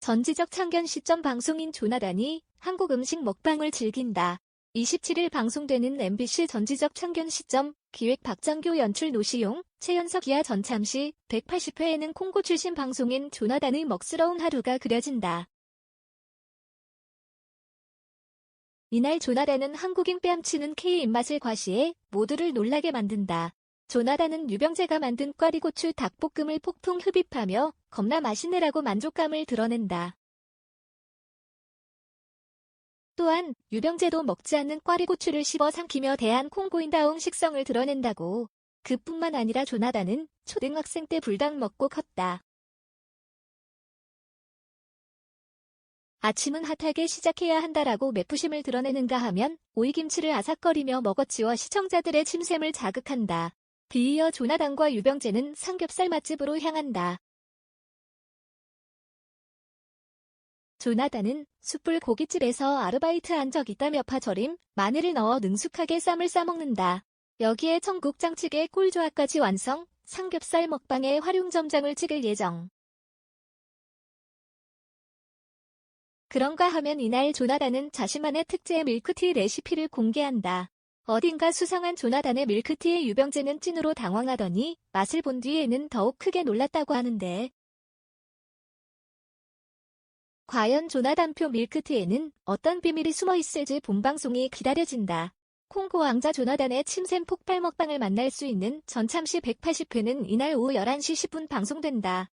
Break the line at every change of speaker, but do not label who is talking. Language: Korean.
전지적 참견 시점 방송인 조나단이 한국 음식 먹방을 즐긴다. 27일 방송되는 MBC 전지적 참견 시점 기획 박장교 연출 노시용, 최연석 이하 전참시 180회에는 콩고 출신 방송인 조나단의 먹스러운 하루가 그려진다. 이날 조나단은 한국인 뺨치는 K 입맛을 과시해 모두를 놀라게 만든다. 조나단은 유병재가 만든 꽈리고추 닭볶음을 폭풍 흡입하며 겁나 맛있네라고 만족감을 드러낸다. 또한 유병재도 먹지 않는 꽈리고추를 씹어 삼키며 대한 콩고인다운 식성을 드러낸다고. 그뿐만 아니라 조나단은 초등학생 때 불닭 먹고 컸다. 아침은 핫하게 시작해야 한다라고 매푸심을 드러내는가 하면 오이김치를 아삭거리며 먹어치워 시청자들의 침샘을 자극한다. 뒤이어 조나단과 유병재는 삼겹살 맛집으로 향한다. 조나단은 숯불 고깃집에서 아르바이트한 적 있다며 파절임, 마늘을 넣어 능숙하게 쌈을 싸먹는다. 여기에 청국장찌개 꿀조합까지 완성, 삼겹살 먹방에 활용점장을 찍을 예정. 그런가 하면 이날 조나단은 자신만의 특제 밀크티 레시피를 공개한다. 어딘가 수상한 조나단의 밀크티에 유병재는 찐으로 당황하더니 맛을 본 뒤에는 더욱 크게 놀랐다고 하는데 과연 조나단표 밀크티에는 어떤 비밀이 숨어 있을지 본방송이 기다려진다. 콩고 왕자 조나단의 침샘 폭발 먹방을 만날 수 있는 전참시 180회는 이날 오후 11시 10분 방송된다.